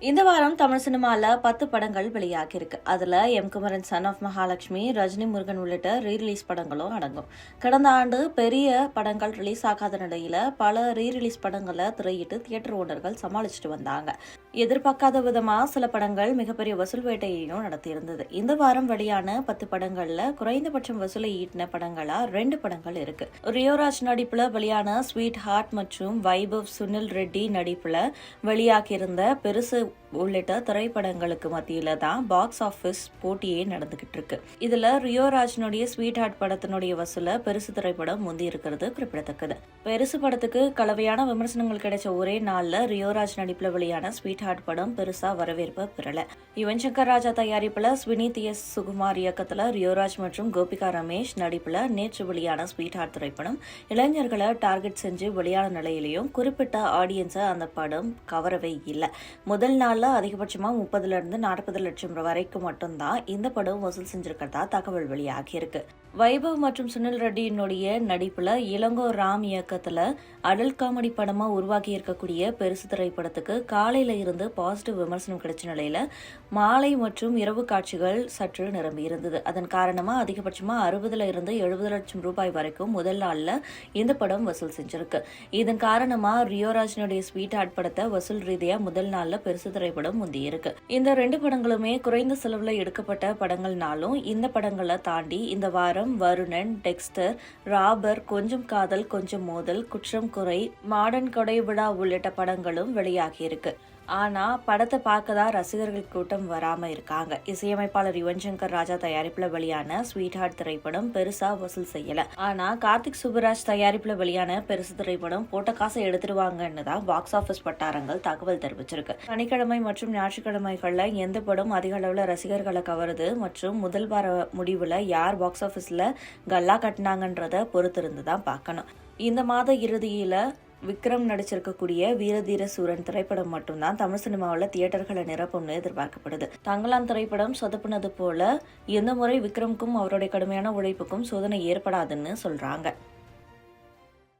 இந்த வாரம் தமிழ் சினிமாவில் பத்து படங்கள் வெளியாகியிருக்கு. அதில் M Kumaran son of Mahalakshmi Rajini Murugan உள்ளிட்ட ரீரிலீஸ் படங்களும் அடங்கும். கடந்த ஆண்டு பெரிய படங்கள் ரிலீஸ் ஆகாத நிலையில் பல ரீரிலீஸ் படங்களை திரையிட்டு தியேட்டர் ஓனர்கள் சமாளிச்சுட்டு வந்தாங்க. எதிர்பார்க்காத விதமாக சில படங்கள் மிகப்பெரிய வசூல் வேட்டையையும் நடத்தியிருந்தது. இந்த வாரம் வெளியான பத்து படங்கள்ல குறைந்தபட்சம் வசூலை ஈட்டின படங்களா ரெண்டு படங்கள் இருக்கு. ரியோராஜ் நடிப்புல வெளியான ஸ்வீட் ஹார்ட் மற்றும் வைபவ் சுனில் ரெட்டி நடிப்புல வெளியாகியிருந்த பெருசு உள்ளிட்ட திரைப்படங்களுக்கு மத்தியில தான் பாக்ஸ் ஆபீஸ் போட்டியே நடந்துகிட்டு இருக்கு. இதுல ரியோராஜனுடைய ஸ்வீட் ஹார்ட் படத்தினுடைய வசூல பெருசு திரைப்படம் முந்தி இருக்கிறது குறிப்பிடத்தக்கது. பெருசு படத்துக்கு கலவையான விமர்சனங்கள் கிடைச்ச ஒரே நாள்ல ரியோராஜ் நடிப்புல வெளியான ஸ்வீட் சாட் படம் பெருசா வரவேற்பு பெறல. யுவன் சங்கர் ராஜா தயாரிப்பில் ஸ்வினித் எஸ். சுகுமார் இயக்கத்தில் ரியோராஜ் மற்றும் கோபிகா ரமேஷ் நடிப்பில் நேற்று வெளியான ஸ்வீட் ஹார்ட் திரைப்படம். இளைஞர்களை டார்கெட் செஞ்சு வெளியான நிலையிலையும் குறிப்பிட்ட ஆடியன்ஸை அந்த படம் கவரவே இல்லை. முதல் நாளில் அதிகபட்சமாக முப்பதுல இருந்து நாற்பது லட்சம் வரைக்கும் மட்டும்தான் இந்த படம் வசூல் செஞ்சிருக்கிறதா தகவல் வெளியாகியிருக்கு. வைபவ் மற்றும் சுனில் ரெட்டியினுடைய நடிப்புல இளங்கோ ராம் இயக்கத்தில் அடல் காமெடி படமா உருவாகி இருக்கக்கூடிய பெருசு திரைப்படத்துக்கு காலையில் இருந்து பாசிட்டிவ் விமர்சனம் கிடைச்ச நிலையில் மாலை மற்றும் இரவு காட்சிகள் சற்று நிரம்பி இருந்தது. அதன் காரணமாக அதிகபட்சமாக அறுபதுல இருந்து எழுபது லட்சம் ரூபாய் வரைக்கும் முதல் நாளில் இந்த படம் வசூல் செஞ்சிருக்கு. இதன் காரணமாக ரியோராஜனுடைய ஸ்வீட் ஹார்ட் படத்தை வசூல் ரீதியாக முதல் நாளில் பெருசு திரைப்படம் முந்தியிருக்கு இந்த ரெண்டு படங்களுமே குறைந்த செலவில் எடுக்கப்பட்ட படங்கள்னாலும் இந்த படங்களை தாண்டி இந்த வாரம் வருணன் டெக்ஸ்டர் ராபர் கொஞ்சம் காதல் கொஞ்சம் மோதல் குற்றம் குறை மாடர்ன் கொடை விழா உள்ளிட்ட படங்களும் வெளியாகியிருக்கு ஆனால் படத்தை பார்க்க தான் ரசிகர்கள் கூட்டம் வராமல் இருக்காங்க. இசையமைப்பாளர் யுவன் சங்கர் ராஜா தயாரிப்பில் வெளியான ஸ்வீட் ஹார்ட் திரைப்படம் பெருசாக வசூல் செய்யலை. ஆனால் கார்த்திக் சுப்புராஜ் தயாரிப்பில் வெளியான பெருசு திரைப்படம் போட்ட காசை எடுத்துருவாங்கன்னு தான் பாக்ஸ் ஆஃபீஸ் வட்டாரங்கள் தகவல் தெரிவிச்சிருக்கு. சனிக்கிழமை மற்றும் ஞாயிற்றுக்கிழமைகளில் எந்த படம் அதிக அளவில் ரசிகர்களை கவருது மற்றும் முதல் வார முடிவில் யார் பாக்ஸ் ஆஃபீஸில் கல்லா கட்டினாங்கன்றத பொறுத்திருந்து தான் பார்க்கணும். இந்த மாத இறுதியில் விக்ரம் நடிச்சிருக்கக்கூடிய வீரதீர சூரன் திரைப்படம் மட்டும்தான் தமிழ் சினிமாவில் தியேட்டர்களை நிரப்பும்னு எதிர்பார்க்கப்படுது. தங்கலான் திரைப்படம் சொதப்புனது போல எந்த முறை விக்ரம்க்கும் அவருடைய கடுமையான உழைப்புக்கும் சோதனை ஏற்படாதுன்னு சொல்றாங்க.